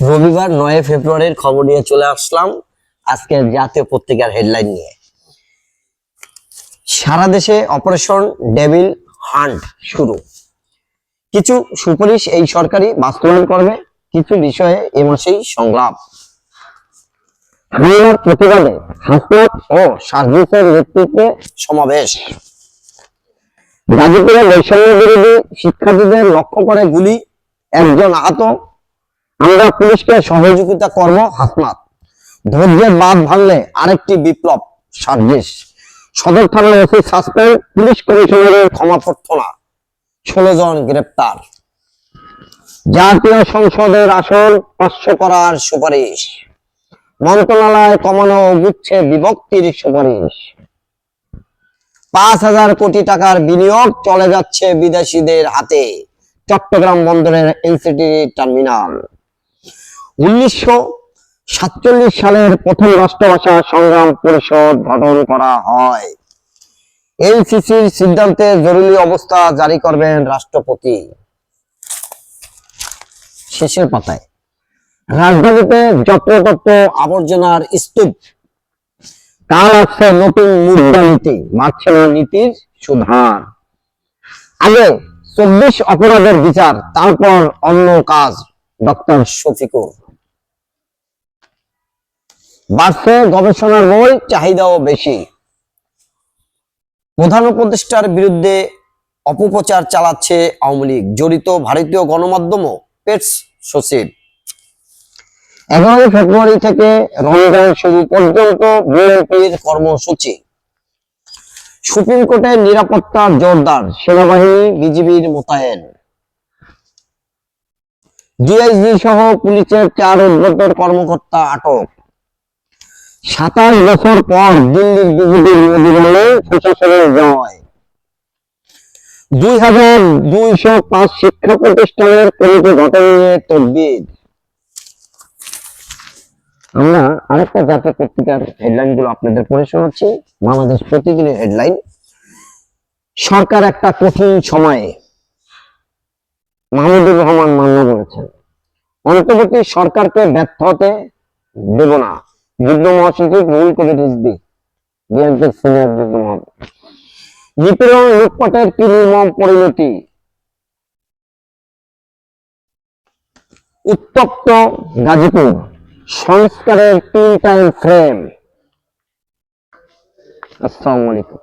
রবিবার নয় ফেব্রুয়ারির খবর নিয়ে চলে আসলাম আজকের জাতীয় পত্রিকার হেডলাইন নিয়ে। সারা দেশে অপারেশন ডেভিল হান্ট শুরু। কিছু সুপারিশ এই সরকারি বাস্তবায়ন করবে, কিছু বিষয়ে এ মাসেই সংলাপ। হামলার প্রতিবাদে হাসপাত ও সার্ভিসের নেতৃত্বে সমাবেশ। গাজীপুরে বৈষম্য বিরোধী শিক্ষার্থীদের লক্ষ্য করে গুলি, একজন আহত আমরা পুলিশকে সহযোগিতা করব হাসনাত। ধৈর্যের বাদ ভাঙলে আরেকটি বিপ্লব সার্ভিস সদর থানার ওসি সাসপেন্ড পুলিশ কমিশনারের ক্ষমা প্রার্থনা। ষোলো জন গ্রেপ্তার। জাতীয় সংসদের আসন পাঁচশো করার সুপারিশ। মন্ত্রণালয় কমানো গুচ্ছে বিভক্তির সুপারিশ। পাঁচ হাজার কোটি টাকার বিনিয়োগ চলে যাচ্ছে বিদেশিদের হাতে। চট্টগ্রাম বন্দরের এনসিটি টার্মিনাল। উনিশশো সাতচল্লিশ সালের প্রথম রাষ্ট্রভাষা সংগ্রাম পরিষদ গঠন করা হয়। এনসিসির সিদ্ধান্তে জরুরি অবস্থা জারি করবেন রাষ্ট্রপতি। শেষের পাতায়, রাজধানীতে যত্রতত্র আবর্জনার স্তূপ। কাল আসছে নতুন মুদ্রা নীতি, বাড়ছে নীতির সুধার। আগে চব্বিশ অপরাধের বিচার, তারপর অন্য কাজ, ডক্টর শফিকুর। বাড়ছে, গবেষণার বই চাহিদাও বেশি। প্রধান উপদেষ্টার বিরুদ্ধে অপপ্রচার চালাচ্ছে আওয়ামী লীগ, জড়িত ভারতীয় গণমাধ্যমও, পেটস সচিব। এগারোই ফেব্রুয়ারি থেকে রমজান শুরু পর্যন্ত বিএনপির কর্মসূচি। সুপ্রিম কোর্টের নিরাপত্তা জোরদার, সেনাবাহিনী বিজিবির মোতায়েন। ডিআইজি সহ পুলিশের চার উদ্বোধন কর্মকর্তা আটক। সাতাশ বছর পর দিল্লির বিজেপির মেদিনীপুরে প্রশাসনের জয়। দুই হাজার দুইশো পাঁচ শিক্ষা প্রতিষ্ঠানের কমিটি গঠন নিয়ে তদবির। আমরা আরেকটা জাতীয় পত্রিকার হেডলাইনগুলো আপনাদের পড়ে শোনাচ্ছি। বাংলাদেশ প্রতিদিনের হেডলাইন সরকার একটা কঠিন সময়ে মাহমুদুর রহমান মান্য করেছেন অন্তর্বর্তী সরকারকে ব্যর্থ হতে দেব না। যুদ্ধ মহাসচিব রুল করে দিচ্ছে বিএনপির সিনিয়র যুদ্ধ মহাশয় নিপীড়ন লুটপাটের কি নির্মম পরিণতি উত্তপ্ত গাজীপুর, সংস্কারের তিন টাইম ফ্রেম আসসালামু আলাইকুম।